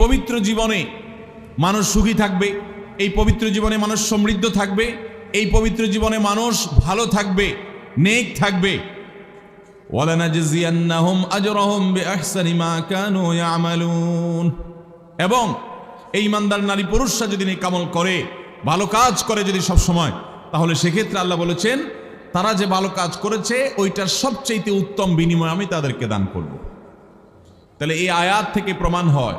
পবিত্র জীবনে মানুষ সুখী থাকবে, এই পবিত্র জীবনে মানুষ সমৃদ্ধ থাকবে, এই পবিত্র জীবনে মানুষ ভালো থাকবে, নেক থাকবে। এবং এই ইমানদার নারী পুরুষরা যদি নেকামল করে, ভালো কাজ করে যদি সব সময় তাহলে সেক্ষেত্রে আল্লাহ বলেছেন, তারা যে ভালো কাজ করেছে, ওইটার সবচেয়ে উত্তম বিনিময় আমি তাদেরকে দান করব। তাহলে এই আয়াত থেকে প্রমাণ হয়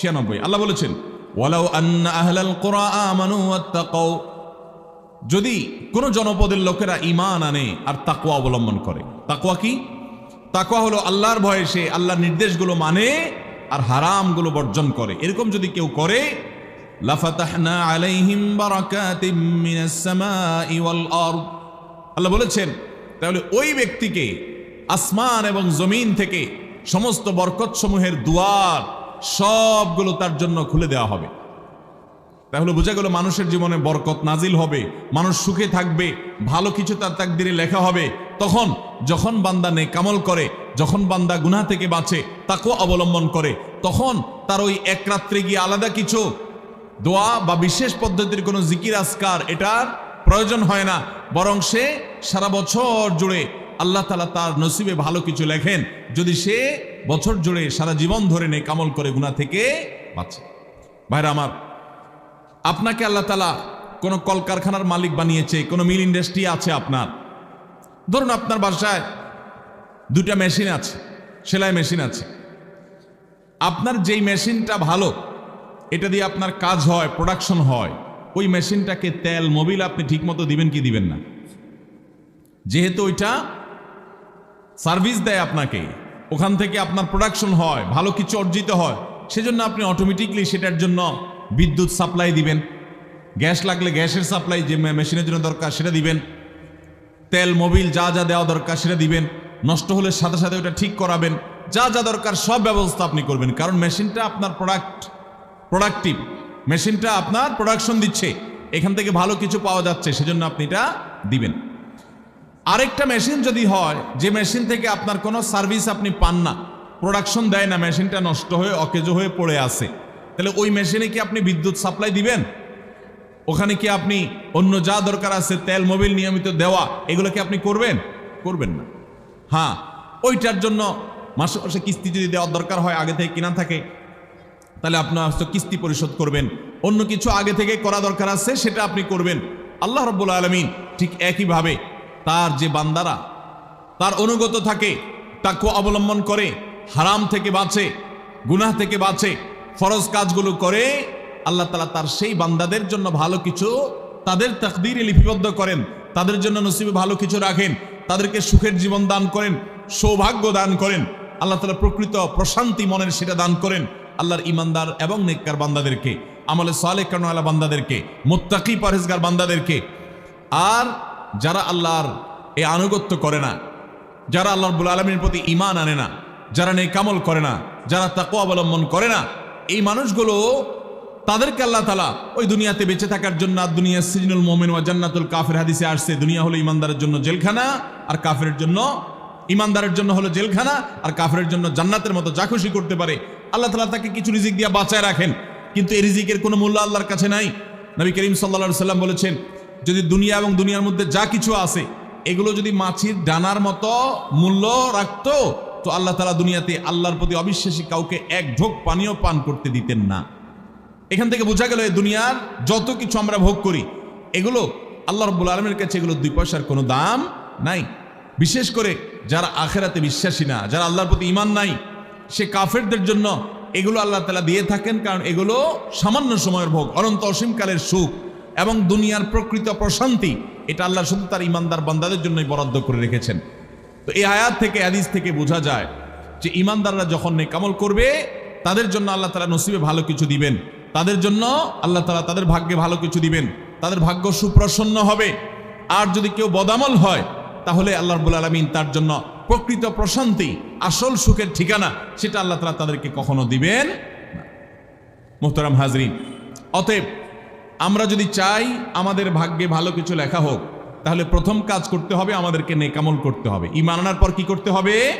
ছিয়ানব্বই। আল্লাহ বলেছেন, ওয়ালাউ আন্না আহলাল কোরআ আমানু ওয়াত্তাকাউ। যদি কোন জনপদের লোকেরা ঈমান আনে আর তাকুয়া অবলম্বন করে, তাকওয়া কি? তাকওয়া হলো আল্লাহর ভয়ে সে আল্লাহর নির্দেশগুলো মানে আর হারামগুলো বর্জন করে। এরকম যদি কেউ করে, লাফাতাহনা আলাইহিম বারাকাতিম মিনাস সামাই ওয়াল আরদ। আল্লাহ বলেছেন, তাহলে ওই ব্যক্তিকে আসমান এবং জমিন থেকে সমস্ত বরকতসমূহের দুয়ার সবগুলো তার জন্য খুলে দেওয়া হবে। তাহলে বোঝা গেল মানুষের জীবনে বরকত নাজিল হবে, মানুষ সুখে থাকবে, ভালো কিছু তার তাকদিরে লেখা হবে। তখন যখন বান্দা নে কামল করে, যখন বান্দা গুনাহ থেকে বাঁচে তাকেও অবলম্বন করে, তখন তার ওই এক রাত্রে গিয়ে আলাদা কিছু দোয়া বা বিশেষ পদ্ধতির কোনো জিকির আসকার এটার প্রয়োজন হয় না। বরং সে সারা বছর জুড়ে আল্লাহ তালা তার নসিবে ভালো কিছু লেখেন। যদি সে বছর জুড়ে সারা জীবন ধরে নে কামল করে গুনাহ থেকে বাঁচে। ভাইরা আমার, আপনাকে আল্লাহ তালা কোনো কলকারখানার মালিক বানিয়েছে, কোনো মিল ইন্ডাস্ট্রি আছে আপনার? ধরুন আপনার বাসায় দুটা মেশিন আছে, সেলাই মেশিন আছে। আপনার যেই মেশিনটা ভালো, এটা দিয়ে আপনার কাজ হয় প্রোডাকশন হয়, ওই মেশিনটাকে তেল মোবিল আপনি ঠিকমতো দিবেন কি দিবেন না? যেহেতু ওইটা সার্ভিস দেয় আপনাকে ওখান থেকে আপনার প্রোডাকশন হয়, ভালো কিছু অর্জিত হয়, সেজন্য আপনি অটোমেটিকলি সেটার জন্য বিদ্যুৎ সাপ্লাই দিবেন। গ্যাস লাগলে গ্যাসের সাপ্লাই যে মেশিনের জন্য দরকার সেটা দিবেন। তেল মোবিল যা যা দেওয়া দরকার সেটা দিবেন। নষ্ট হলে সাথে সাথে ওটা ঠিক করাবেন। যা যা দরকার সব ব্যবস্থা আপনি করবেন। কারণ মেশিনটা আপনার প্রোডাক্ট প্রোডাক্টিভ মেশিনটা আপনার প্রোডাকশন দিচ্ছে। এখান থেকে ভালো কিছু পাওয়া যাচ্ছে, সেজন্য আপনি এটা দিবেন। আরেকটা মেশিন যদি হয়, যে মেশিন থেকে আপনার কোনো সার্ভিস আপনি পান না, প্রোডাকশন দেয় না, মেশিনটা নষ্ট হয়ে, অকেজো হয়ে পড়ে আছে, তাহলে ওই মেশিনে কি আপনি বিদ্যুৎ সাপ্লাই দিবেন? ওখানে কি আপনি অন্য যা দরকার আছে, তেল, মোবিল, নিয়মিত দেওয়া, এগুলো কি আপনি করবেন? করবেন না। হ্যাঁ ওইটার জন্য মাসে মাসে কিস্তি যদি দেওয়ার দরকার হয়, আগে থেকে কিনা থাকে, তাহলে আপনার হয়তো কিস্তি পরিশোধ করবেন। অন্য কিছু আগে থেকে করা দরকার আছে, সেটা আপনি করবেন। আল্লাহ রব্বুল আলমিন ঠিক একইভাবে তার যে বান্দারা, তার অনুগত থাকে, তাকে অবলম্বন করে, হারাম থেকে বাঁচে, গুনাহ থেকে বাঁচে, ফরজ কাজগুলো করে, আল্লাহ তালা তার সেই বান্দাদের জন্য ভালো কিছু তাদের তাকদিরে লিপিবদ্ধ করেন, তাদের জন্য নসিবে ভালো কিছু রাখেন, তাদেরকে সুখের জীবন দান করেন, সৌভাগ্য দান করেন, আল্লাহ তালা প্রকৃত প্রশান্তি মনের সেটা দান করেন, আল্লাহর ইমানদার এবং নেককার বান্দাদেরকে, আমলে সালে কারণওয়ালা বান্দাদেরকে, মোত্তাকি পারেজগার বান্দাদেরকে। আর যারা আল্লাহর এ আনুগত্য করে না, যারা আল্লাহ রব্বুল আলমীর প্রতি ইমান আনে না, যারা নেকামল করে না, যারা তাকো অবলম্বন করে না, এই মানুষগুলো তাদেরকে আল্লাহ তালা ওই দুনিয়াতে বেঁচে থাকার জন্য আর দুনিয়া সিজনুল মোমেন ওয়া জান্নাতুল কাফের হাদিসে আসছে, দুনিয়া হলো ইমানদারের জন্য জেলখানা আর কাফের জন্য ইমানদারের জন্য হলো জেলখানা আর কাফের জন্য জান্নাতের মতো যা খুশি করতে পারে। আল্লাহ তালা তাকে কিছু রিজিক দিয়ে বাঁচায় রাখেন, কিন্তু এই রিজিকের কোনো মূল্য আল্লাহর কাছে নাই। নবী করিম সাল্লা সাল্লাম বলেছেন যদি দুনিয়া এবং দুনিয়ার মধ্যে যা কিছু আছে, এগুলো যদি মাছির ডানার মতো মূল্য রাখতো, তো আল্লাহ তালা দুনিয়াতে আল্লাহর প্রতি অবিশ্বাসী কাউকে এক ঢোক পানীয় পান করতে দিতেন না। এখান থেকে বোঝা গেল এই দুনিয়ার যত কিছু আমরা ভোগ করি, এগুলো আল্লাহ রব্বুল আলমের কাছে এগুলো দুই পয়সার কোনো দাম নাই। বিশেষ করে যারা আখেরাতে বিশ্বাসী না, যারা আল্লাহর প্রতি ইমান নাই, সে কাফেরদের জন্য এগুলো আল্লাহ তালা দিয়ে থাকেন, কারণ এগুলো সামান্য সময়ের ভোগ, অনন্ত অসীমকালের সুখ। এবং দুনিয়ার প্রকৃত প্রশান্তি, এটা আল্লাহ শুধু তার ইমানদার বান্দাদের জন্যই বরাদ্দ করে রেখেছেন। তো এই আয়াত থেকে, হাদিস থেকে বোঝা যায় যে ইমানদাররা যখন নেকামল করবে, তাদের জন্য আল্লাহ তালা নসিবে ভালো কিছু দিবেন। তাদের জন্য আল্লাহ তালা তাদের ভাগ্যে ভালো কিছু দিবেন। তাদের ভাগ্য সুপ্রসন্ন হবে। আর যদি কেউ বদামল হয়, তাহলে আল্লাহ রব্বুল আলমিন তার জন্য প্রকৃত প্রশান্তি, আসল সুখের ঠিকানা, সেটা আল্লাহ তালা তাদেরকে কখনো দিবেন মোহতারাম হাজরিন, অতএব আমরা যদি চাই আমাদের ভাগ্যে ভালো কিছু লেখা হোক, তাহলে প্রথম কাজ করতে হবে আমাদেরকে নেকামল করতে হবে। ইমান আনার পর কি করতে হবে?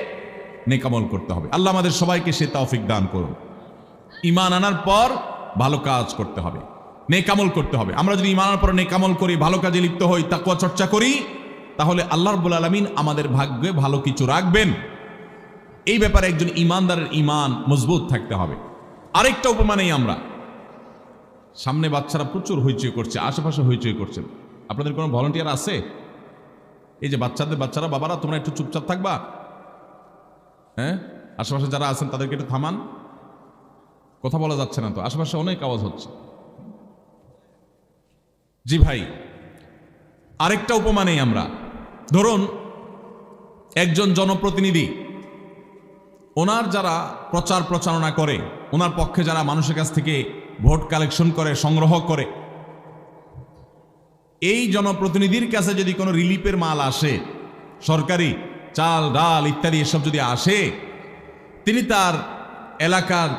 নেকামল করতে হবে। আল্লাহ আমাদের সবাইকে সে তৌফিক দান করুন। ইমান আনার পর ভালো কাজ করতে হবে। নেকামল করতে হবে। আমরা যদি ইমান আনার পর নেকামল করি, ভালো কাজে লিপ্ত হই তাকুয়া চর্চা করি, তাহলে আল্লাহ রব্বুল আলমিন আমাদের ভাগ্যে ভালো কিছু রাখবেন। এই ব্যাপারে একজন ইমানদারের ইমান মজবুত থাকতে হবে। আরেকটা উপমানেই আমরা। সামনে বাচ্চারা প্রচুর হইচই করছে, আশেপাশে হইচই করছেন আপনাদের কোনো ভলেন্টিয়ার আছে? এই যে বাচ্চাদের, বাচ্চারা, বাবারা, তোমরা একটু চুপচাপ থাকবা? হ্যাঁ? আশেপাশে যারা আছেন, তাদেরকে একটু থামান। কথা বলা যাচ্ছে না তো, আশেপাশে অনেক আওয়াজ হচ্ছে। জি ভাই, আরেকটা উপমা নেই আমরা। ধরুন, একজন জনপ্রতিনিধি, ওনার যারা প্রচার প্রচারণা করে, ওনার পক্ষে যারা মানুষের কাছ থেকে ভোট কালেকশন করে, সংগ্রহ করে। এই জনপ্রতিনিধির কাছে যদি কোনো রিলিফের মাল আসে, সরকারি চাল, ডাল ইত্যাদি এসব যদি আসে, তিনি তার এলাকার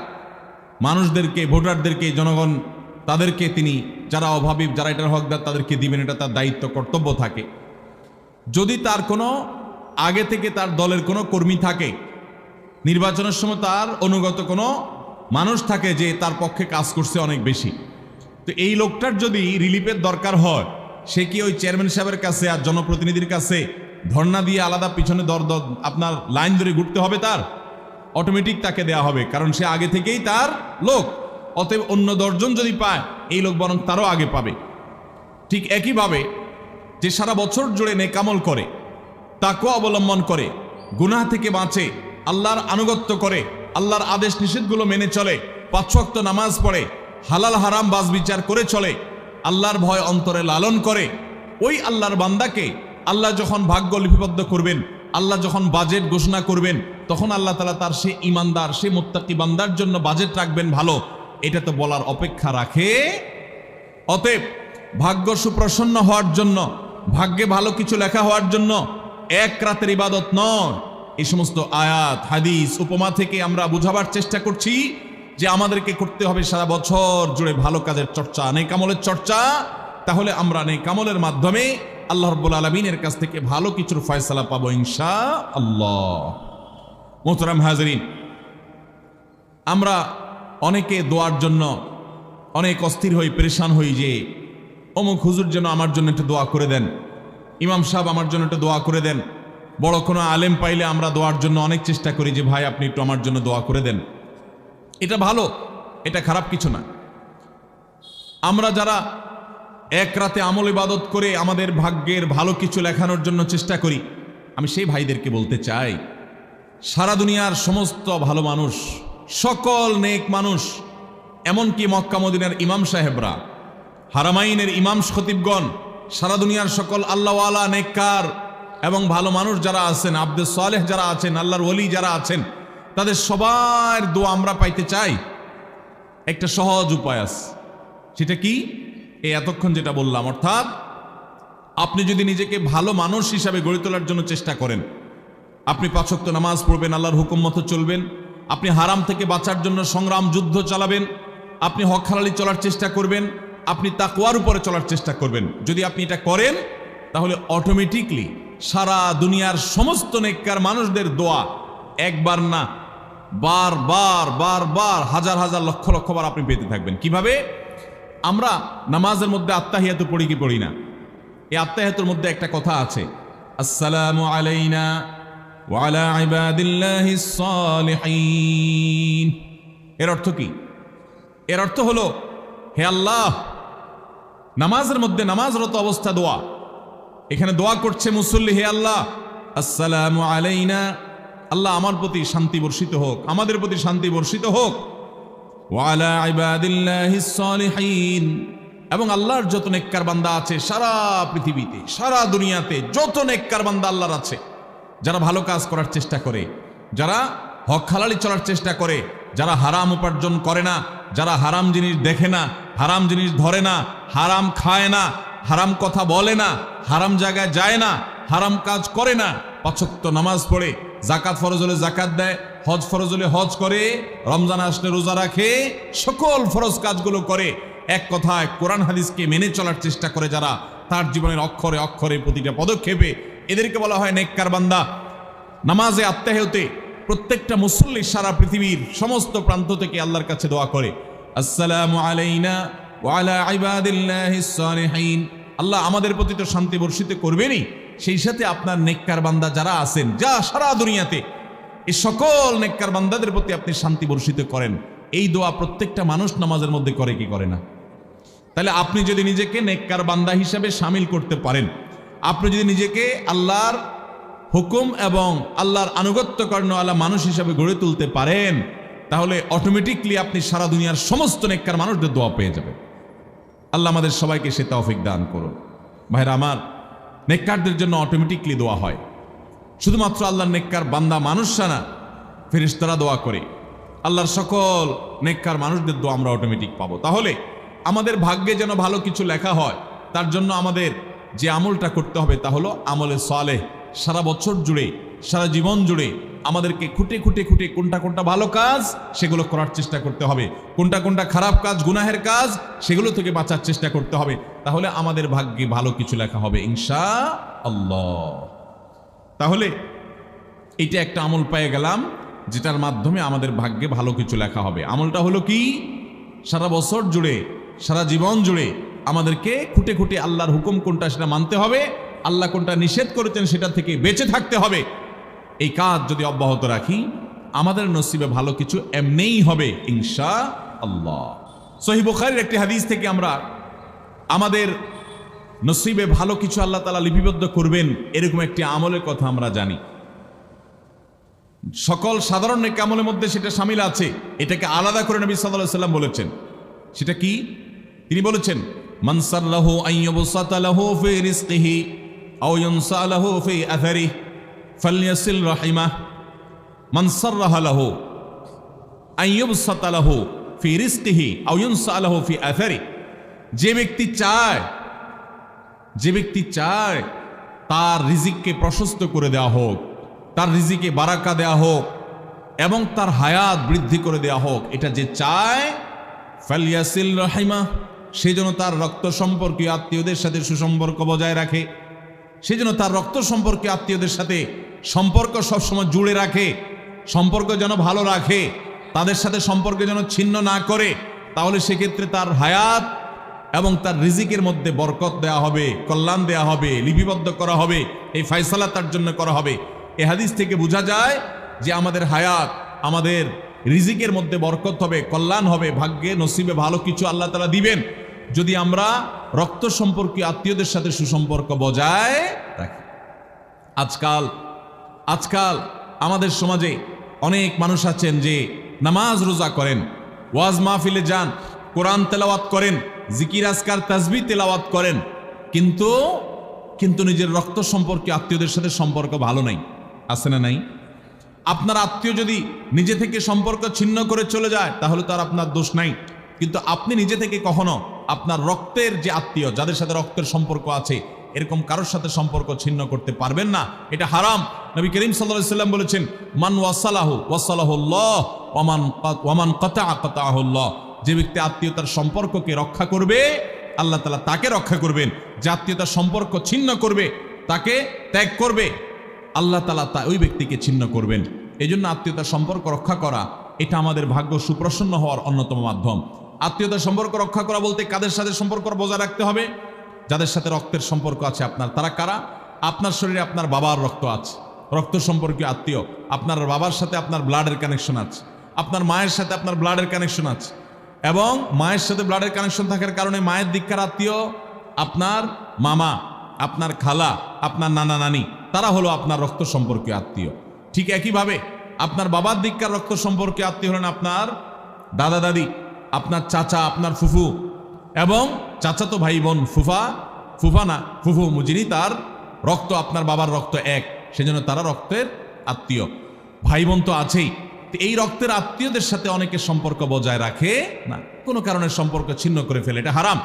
মানুষদেরকে, ভোটারদেরকে, জনগণ, তাদেরকে তিনি, যারা অভাবী, যারা এটার হকদার, তাদেরকে দিবেন, এটা তার দায়িত্ব, কর্তব্য থাকে। যদি তার কোনো আগে থেকে তার দলের কোনো কর্মী থাকে, নির্বাচনের সময় তার অনুগত কোনো মানুষ থাকে যে তার পক্ষে কাজ করছে অনেক বেশি। তো এই লোকটার যদি রিলিফের দরকার হয়, সে কি ওই চেয়ারম্যান সাহেবের কাছে আর জনপ্রতিনিধির কাছে ধর্ণা দিয়ে আলাদা পিছনে দর দর আপনার লাইন ধরে ঘুরতে হবে তার? অটোমেটিক তাকে দেয়া হবে, কারণ সে আগে থেকেই তার লোক। অতএব অন্য দশজন যদি পায়, এই লোক বরং তারও আগে পাবে। ঠিক একইভাবে যে সারা বছর জুড়ে নেকামল করে তাকে অবলম্বন করে, গুনাহ থেকে বাঁচে, আল্লাহর আনুগত্য করে আল্লাহর আদেশ নিষেধগুলো মেনে চলে পাঁচক্ত নামাজ পড়ে, হালাল হারাম বাজ বিচার করে চলে, আল্লাহর ভয় অন্তরে লালন করে। ওই আল্লাহর বান্দাকে আল্লাহ যখন ভাগ্য লিপিবদ্ধ করবেন, আল্লাহ যখন বাজেট ঘোষণা করবেন, তখন আল্লাহ তালা তার সে ইমানদার সে মোত্তাকি বান্দার জন্য বাজেট রাখবেন ভালো। এটা তো বলার অপেক্ষা রাখে। অতএব ভাগ্য সুপ্রসন্ন হওয়ার জন্য, ভাগ্যে ভালো কিছু লেখা হওয়ার জন্য এক রাতের ইবাদত নয়। এই সমস্ত আয়াত, হাদিস, উপমা থেকে আমরা বুঝাবার চেষ্টা করছি যে আমাদেরকে করতে হবে সারা বছর জুড়ে ভালো কাজের চর্চা নেকামলের চর্চা। তাহলে আমরা নেকামলের মাধ্যমে আল্লাহ রব্বুল আলমিনের কাছ থেকে ভালো কিছুর ফয়সালা পাবো ইনশা আল্লাহ মোহতরাম হাজরিন, আমরা অনেকে দোয়ার জন্য অনেক অস্থির হই, পরেশান হই যে অমুক হুজুর যেন আমার জন্য একটু দোয়া করে দেন, ইমাম সাহেব আমার জন্য একটু দোয়া করে দেন। বড় কোনো আলেম পাইলে আমরা দোয়ার জন্য অনেক চেষ্টা করি যে, ভাই, আপনি একটু আমার জন্য দোয়া করে দেন। এটা ভালো, এটা খারাপ কিছু না। আমরা যারা এক রাতে আমল ইবাদত করে আমাদের ভাগ্যের ভালো কিছু লেখানোর জন্য চেষ্টা করি, আমি সেই ভাইদেরকে বলতে চাই, সারা দুনিয়ার সমস্ত ভালো মানুষ, সকল নেক মানুষ, এমনকি মক্কা মদিনার ইমাম সাহেবরা, হারামাইনের ইমাম খতিবগণ, সারা দুনিয়ার সকল আল্লাহওয়ালা নেককার এবং ভালো মানুষ যারা আছেন, আব্দুল সালেহ যারা আছেন, আল্লাহর ওলি যারা আছেন, তাদের সবার দোয়া আমরা পাইতে চাই। একটা সহজ উপায় আছে। সেটা কি? এই এতক্ষণ যেটা বললাম, অর্থাৎ আপনি যদি নিজেকে ভালো মানুষ হিসাবে গড়ে তোলার জন্য চেষ্টা করেন, আপনি পাঁচক্ত নামাজ পড়বেন, আল্লাহর হুকুম মতো চলবেন, আপনি হারাম থেকে বাঁচার জন্য সংগ্রাম, যুদ্ধ চালাবেন, আপনি হক হালালি চলার চেষ্টা করবেন, আপনি তাকুয়ার উপরে চলার চেষ্টা করবেন। যদি আপনি এটা করেন, তাহলে অটোমেটিকলি সারা দুনিয়ার সমস্ত নেককার মানুষদের দোয়া। একবার না, বার বার বার বার, হাজার হাজার, লক্ষ লক্ষ বার আপনি পেতে থাকবেন। কীভাবে? আমরা নামাজের মধ্যে আত্মাহিয়াতু পড়ি কি পড়ি না? এই আত্মাহিয়াতুর মধ্যে একটা কথা আছে। আসসালামু আলাইনা ওয়ালা ইবাদিল্লাহিস সালিহিন এর অর্থ কি? এর অর্থ হলো, হে আল্লাহ, নামাজের মধ্যে নামাজরত অবস্থা দোয়া। এখানে দোয়া করছে মুসল্লি, হে আল্লাহ, আসসালামু আলাইনা। আল্লাহ আমার প্রতি শান্তি বর্ষিত হোক, আমাদের প্রতি শান্তি বর্ষিত হোক। এবং আল্লাহর যত নেককার বান্দা আছে সারা পৃথিবীতে, সারা দুনিয়াতে যত নেককার বান্দা আল্লাহর আছে, যারা ভালো কাজ করার চেষ্টা করে, যারা হক হালালি চলার চেষ্টা করে, যারা হারাম উপার্জন করে না, যারা হারাম জিনিস দেখে না, হারাম জিনিস ধরে না, হারাম খায় না, হারাম কথা বলে না হারাম জায়গায় যায় না, হারাম কাজ করে না। পাঁচক্ত নামাজ পড়ে জাকাত ফরজ হলে জাকাত দেয়, হজ ফরজ হলে হজ করে, রমজান আসলে রোজা রাখে, সকল ফরজ কাজগুলো করে। এক কথায় কোরআন হাদিসকে মেনে চলার চেষ্টা করে যারা, তার জীবনের অক্ষরে অক্ষরে প্রতিটা পদক্ষেপে এদেরকে বলা হয় নেককার বান্দা। নামাজে আত্মাহেতে প্রত্যেকটা মুসল্লি সারা পৃথিবীর সমস্ত প্রান্ত থেকে আল্লাহর কাছে দোয়া করে। আসসালামু আলাইনা ওয়ালা ইবাদিল্লাহিস সালিহিন। আল্লাহ আমাদের প্রতি তো শান্তি বর্ষিত করবেনই। সেই সাথে আপনার নেককার বান্দা যারা আছেন, যা সারা দুনিয়াতে এই সকল নেককার বান্দাদের প্রতি আপনি শান্তি বর্ষিত করেন। এই দোয়া প্রত্যেকটা মানুষ নামাজের মধ্যে করে কি করে না? তাহলে আপনি যদি নিজেকে নেককার বান্দা হিসাবে সামিল করতে পারেন, আপনি যদি নিজেকে আল্লাহর হুকুম এবং আল্লাহর আনুগত্য কর্ণওয়ালা মানুষ হিসাবে গড়ে তুলতে পারেন, তাহলে অটোমেটিকলি আপনি সারা দুনিয়ার সমস্ত নেককার মানুষদের দোয়া পেয়ে যাবেন। আল্লাহ আমাদের সবাইকে সে তৌফিক দান করুন। ভাইরা আমার, নেককারদের জন্য অটোমেটিকলি দোয়া হয়। শুধুমাত্র আল্লাহর নেককার বান্দা মানুষরা না ফেরিস্তারা দোয়া করে। আল্লাহর সকল নেককার মানুষদের দোয়া আমরা অটোমেটিক পাবো। তাহলে আমাদের ভাগ্যে যেন ভালো কিছু লেখা হয়, তার জন্য আমাদের যে আমলটা করতে হবে তা হলো আমলে সালেহ। সারা বছর জুড়ে, সারা জীবন জুড়ে আমাদেরকে খুঁটে খুঁটে খুঁটে কোনটা কোনটা ভালো কাজ, সেগুলো করার চেষ্টা করতে হবে। কোনটা কোনটা খারাপ কাজ, গুনাহের কাজ, সেগুলো থেকে বাঁচার চেষ্টা করতে হবে। তাহলে আমাদের ভাগ্যে ভালো কিছু লেখা হবে ইনশা আল্লাহ তাহলে এটা একটা আমল পেয়ে গেলাম, যেটার মাধ্যমে আমাদের ভাগ্যে ভালো কিছু লেখা হবে। আমলটা হলো কি? সারা বছর জুড়ে, সারা জীবন জুড়ে আমাদেরকে খুঁটে খুঁটে আল্লাহর হুকুম কোনটা সেটা মানতে হবে, আল্লাহ কোনটা নিষেধ করেছেন সেটা থেকে বেঁচে থাকতে হবে। এই কাজ যদি অব্যাহত রাখি, আমাদের নসিবে ভালো কিছু এমনিই হবে ইনশা আল্লাহ সহি বুখারীর একটি হাদিস থেকে আমরা আমাদের নসিবে ভালো কিছু আল্লাহ তালা লিপিবদ্ধ করবেন, এরকম একটি আমলের কথা আমরা জানি। সকল সাধারণ নেক আমলের মধ্যে সেটা সামিল আছে, এটাকে আলাদা করে নবী সাল্লাল্লাহু সাল্লাম বলেছেন। সেটা কি? তিনি বলেছেন মানসাল্লাহু আইয়ুবসাতালাহু ফি রিজকিহি, আও ইউনসালাহু ফি ফালইয়াসিল রাহিমা মানসাররাহা লাহু আইয়ুবসাতালাহু ফি রিজকিহি, আও ইউনসালাহু ফি আথারি যে ব্যক্তি চায়, যে ব্যক্তি চায় তার রিজিককে প্রশস্ত করে দেওয়া হোক, তার রিজিকে বারাকা দেওয়া হোক এবং তার হায়াত বৃদ্ধি করে দেওয়া হোক, এটা যে চায় ফালিয়াসিল রাহিমা, সে যেন তার রক্ত সম্পর্কীয় আত্মীয়দের সাথে সুসম্পর্ক বজায় রাখে, সে যেন তার রক্ত সম্পর্কীয় আত্মীয়দের সাথে সম্পর্ক সবসময় জুড়ে রাখে, সম্পর্ক যেন ভালো রাখে, তাদের সাথে সম্পর্ক যেন ছিন্ন না করে, তাহলে সেক্ষেত্রে তার হায়াত এবং তার রিজিকের মধ্যে বরকত দেয়া হবে, কল্যাণ দেয়া হবে, লিপিবদ্ধ করা হবে, এই ফাইসালা তার জন্য করা হবে। এ হাদিস থেকে বোঝা যায় যে আমাদের হায়াত, আমাদের রিজিকের মধ্যে বরকত হবে, কল্যাণ হবে, ভাগ্যে নসিবে ভালো কিছু আল্লাহ তালা দিবেন। যদি আমরা রক্ত সম্পর্কীয় আত্মীয়দের সাথে সুসম্পর্ক বজায় রাখি। আজকাল আজকাল আমাদের সমাজে অনেক মানুষ আছেন যে নামাজ রোজা করেন, ওয়াজ মাহফিলে যান, কোরআন তেলাওয়াত করেন, জিকির, আজকার তাজবি তেলাওয়াত করেন। কিন্তু কিন্তু নিজের রক্ত সম্পর্কে আত্মীয়দের সাথে সম্পর্ক ভালো নাই। আছে না নাই? আপনার আত্মীয় যদি নিজে থেকে সম্পর্ক ছিন্ন করে চলে যায়, তাহলে তার আপনার দোষ নাই। কিন্তু আপনি নিজে থেকে কখনো আপনার রক্তের যে আত্মীয়, যাদের সাথে রক্তের সম্পর্ক আছে এরকম কারোর সাথে সম্পর্ক ছিন্ন করতে পারবেন না। এটা হারাম। নবী করিম সাল্লাহ সাল্লাম বলেছেন, মান ওয়াসালাহু ওয়াসালাহুল্লাহ ওয়ামান ওয়ামান কতা কতাহুল্লাহ যে ব্যক্তি আত্মীয়তার সম্পর্ককে রক্ষা করবে, আল্লাহ তালা তাকে রক্ষা করবেন। যে আত্মীয়তার সম্পর্ক ছিন্ন করবে, তাকে ত্যাগ করবে, আল্লাহ তালা তা, ওই ব্যক্তিকে ছিন্ন করবেন। এই জন্য আত্মীয়তার সম্পর্ক রক্ষা করা, এটা আমাদের ভাগ্য সুপ্রসন্ন হওয়ার অন্যতম মাধ্যম। আত্মীয়তার সম্পর্ক রক্ষা করা বলতে কাদের সাথে সম্পর্ক বজায় রাখতে হবে? যাদের সাথে রক্তের সম্পর্ক আছে আপনার। তারা কারা? আপনার শরীরে আপনার বাবার রক্ত আছে। রক্ত সম্পর্কীয় আত্মীয়। আপনার বাবার সাথে আপনার ব্লাডের কানেকশন আছে। আপনার মায়ের সাথে আপনার ব্লাডের কানেকশন আছে। এবং মায়ের সাথে ব্লাডের কানেকশন থাকার কারণে মায়ের দিককার আত্মীয় আপনার মামা, আপনার খালা, আপনার নানা নানি, তারা হলো আপনার রক্ত সম্পর্কীয় আত্মীয়। ঠিক একইভাবে আপনার বাবার দিককার রক্ত সম্পর্কে আত্মীয় হলেন আপনার দাদা দাদি আপনার চাচা, আপনার ফুফু এবং চাচাতো ভাই বোন ফুফা ফুফা না, ফুফু মুজিনি, তার রক্ত, আপনার বাবার রক্ত এক, সেজন্য তারা রক্তের আত্মীয়। ভাই বোন তো আছেই। এই রক্তের আত্মীয়দের সাথে অনেকে সম্পর্ক বজায় রাখে না। কোনো কারণে সম্পর্ক ছিন্ন করে ফেলে, এটা হারাম।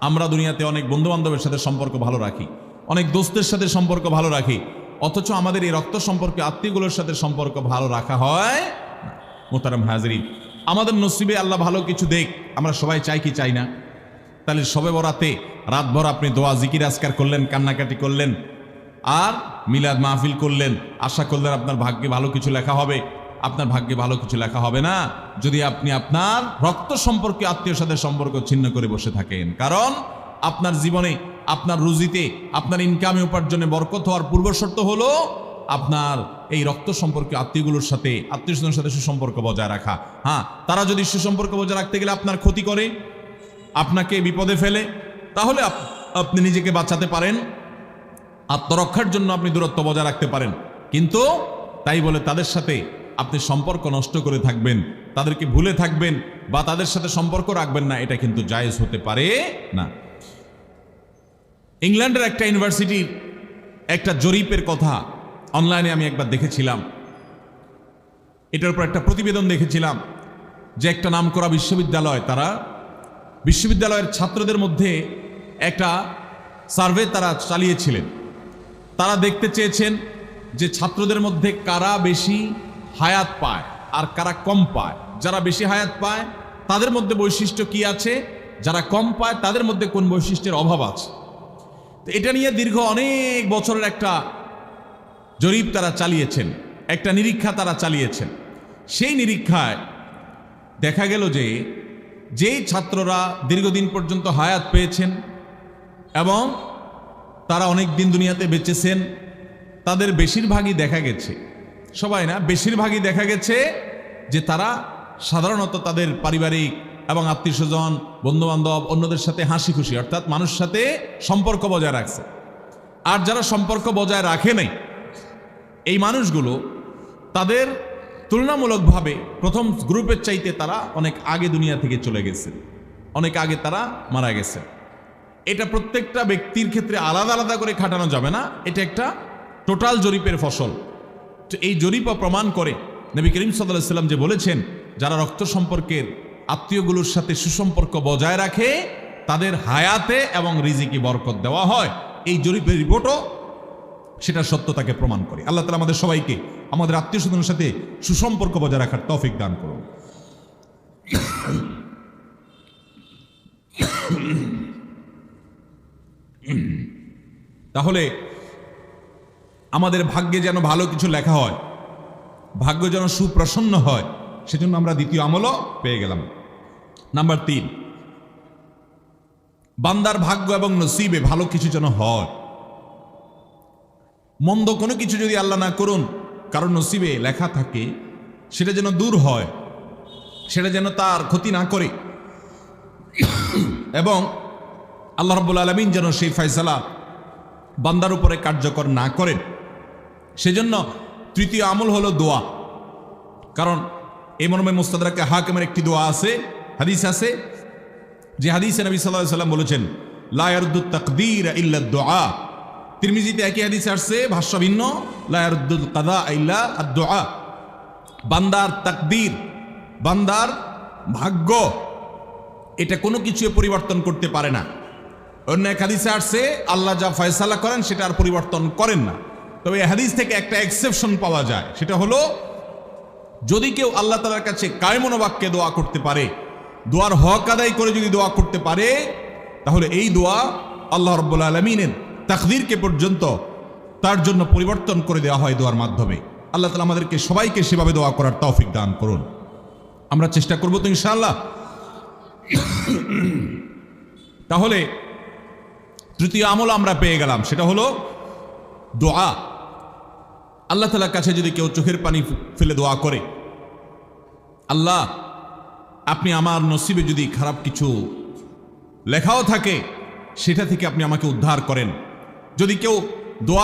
আমরা দুনিয়াতে অনেক বন্ধু বান্ধবের সাথে সম্পর্ক ভালো রাখি। অনেক দোস্তের সাথে সম্পর্ক ভালো রাখি। অথচ আমাদের এই রক্ত সম্পর্কে আত্মীয়গুলোর সাথে সম্পর্ক ভালো রাখা হয়। মোতারাম হাজরিন আমাদের নসিবে আল্লাহ ভালো কিছু দেখ, আমরা সবাই চাই কি চাই না। তাহলে সবে বরাতে রাতভর আপনি দোয়া, জিকির, আজকার করলেন, কান্নাকাটি করলেন, আর মিলাদ মাহফিল করলেন, আশা করলেন আপনার ভাগ্যে ভালো কিছু লেখা হবে, আপনার ভাগ্যে ভালো কিছু লেখা হবে না। যদি আপনি আপনার রক্ত সম্পর্কে আত্মীয় সাথে সম্পর্ক ছিন্ন করে বসে থাকেন, কারণ আপনার জীবনে, আপনার রুজিতে, আপনার ইনকামে উপার্জনে বরকত হওয়ার পূর্ব শর্ত হলো আপনার এই রক্ত সম্পর্কে আত্মীয়গুলোর সাথে আত্মীয় স্বজনের সাথে সুসম্পর্ক বজায় রাখা। হ্যাঁ তারা যদি সুসম্পর্ক বজায় রাখতে গেলে আপনার ক্ষতি করে, আপনাকে বিপদে ফেলে, তাহলে আপনি নিজেকে বাঁচাতে পারেন, আত্মরক্ষার জন্য আপনি দূরত্ব বজায় রাখতে পারেন। কিন্তু তাই বলে তাদের সাথে আপনি সম্পর্ক নষ্ট করে থাকবেন, তাদেরকে ভুলে থাকবেন বা তাদের সাথে সম্পর্ক রাখবেন না, এটা কিন্তু জায়েজ হতে পারে না। ইংল্যান্ডের একটা ইউনিভার্সিটির একটা জরিপের কথা অনলাইনে আমি একবার দেখেছিলাম। এটার উপর একটা প্রতিবেদন দেখেছিলাম যে একটা নামকরা বিশ্ববিদ্যালয়, তারা বিশ্ববিদ্যালয়ের ছাত্রদের মধ্যে একটা সার্ভে তারা চালিয়েছিলেন। তারা দেখতে চেয়েছেন যে ছাত্রদের মধ্যে কারা বেশি হায়াত পায় আর কারা কম পায়। যারা বেশি হায়াত পায়, তাদের মধ্যে বৈশিষ্ট্য কি আছে? যারা কম পায়, তাদের মধ্যে কোন বৈশিষ্ট্যের অভাব আছে? তো এটা নিয়ে দীর্ঘ অনেক বছরের একটা জরিপ তারা চালিয়েছেন, একটা নিরীক্ষা তারা চালিয়েছেন। সেই নিরীক্ষায় দেখা গেল যে, যেই ছাত্ররা দীর্ঘদিন পর্যন্ত হায়াত পেয়েছেন এবং তারা অনেক দিন দুনিয়াতে বেঁচেছেন, তাদের বেশিরভাগই দেখা গেছে। সবাই না, বেশিরভাগই দেখা গেছে যে তারা সাধারণত তাদের পারিবারিক এবং আত্মীয় স্বজন বন্ধুবান্ধব, অন্যদের সাথে হাসি খুশি অর্থাৎ মানুষের সাথে সম্পর্ক বজায় রাখছে। আর যারা সম্পর্ক বজায় রাখে নাই এই মানুষগুলো তাদের তুলনামূলকভাবে প্রথম গ্রুপের চাইতে তারা অনেক আগে দুনিয়া থেকে চলে গেছে। অনেক আগে তারা মারা গেছে। এটা প্রত্যেকটা ব্যক্তির ক্ষেত্রে আলাদা আলাদা করে খাটানো যাবে না। এটা একটা টোটাল জরিপের ফসল। তো এই জরিপও প্রমাণ করে নবী করিম সাল্লাহ সাল্লাম যে বলেছেন, যারা রক্ত সম্পর্কের আত্মীয়গুলোর সাথে সুসম্পর্ক বজায় রাখে, তাদের হায়াতে এবং রিজিকে বরকত দেওয়া হয়। এই জরিপের রিপোর্টও সেটা সত্যতাকে প্রমাণ করে। আল্লাহ তালা আমাদের সবাইকে, আমাদের আত্মীয় স্বজনের সাথে সুসম্পর্ক বজায় রাখার তৌফিক দান করুন। তাহলে আমাদের ভাগ্যে যেন ভালো কিছু লেখা হয়, ভাগ্য যেন সুপ্রসন্ন হয়, সেজন্য আমরা দ্বিতীয় আমলও পেয়ে গেলাম। নাম্বার তিন, বান্দার ভাগ্য এবং নসিবে ভালো কিছু যেন হয়। মন্দ কোনো কিছু যদি আল্লাহ না করুন কারণ নসিবে লেখা থাকে, সেটা যেন দূর হয়, সেটা যেন তার ক্ষতি না করে। এবং আল্লাহ রব্বুল আলমিন যেন সেই ফয়সালা বান্দার উপরে কার্যকর না করেন। সেজন্য তৃতীয় আমল হলো দোয়া। কারণ এই মর্মে মুস্তাদাকে হাকিমের একটি দোয়া আছে, হাদিস আছে, যে হাদিসে নবী সাল্লাহ সাল্লাম বলেছেন লায়ারুদ্দু তকদির ইল্লা দোয়া। তিরমিজিতে একই হাদিস আসছে, ভাষ্য ভিন্ন লায়ারুদ্দুল কাদা ইল্লা দোয়া বান্দার তাকদির, বান্দার ভাগ্য, এটা কোনো কিছু পরিবর্তন করতে পারে না। অন্য এক হাদিসে আসছে, আল্লাহ যা ফয়সালা করেন, সেটা আর পরিবর্তন করেন না। তবে হাদিস থেকে একটা এক্সেপশন পাওয়া যায়, সেটা হলো, যদি কেউ আল্লাহ তালার কাছে কায়মনোবাক্যে দোয়া করতে পারে, দোয়ার হক আদায় করে যদি দোয়া করতে পারে, তাহলে এই দোয়া আল্লাহ রব্বুল আলমিনের তাকদিরকে পর্যন্ত তার জন্য পরিবর্তন করে দেওয়া হয় দোয়ার মাধ্যমে। আল্লাহ তালা আমাদেরকে সবাইকে সেভাবে দোয়া করার তৌফিক দান করুন। আমরা চেষ্টা করব তো ইনশাআল্লাহ। তাহলে তৃতীয় আমল আমরা পেয়ে গেলাম, সেটা হলো দোয়া। আল্লাহ তালার কাছে যদি কেউ চোখের পানি ফেলে দোয়া করে, আল্লাহ, আপনি আমার নসিবে যদি খারাপ কিছু লেখাও থাকে, সেটা থেকে আপনি আমাকে উদ্ধার করেন। যদি কেউ দোয়া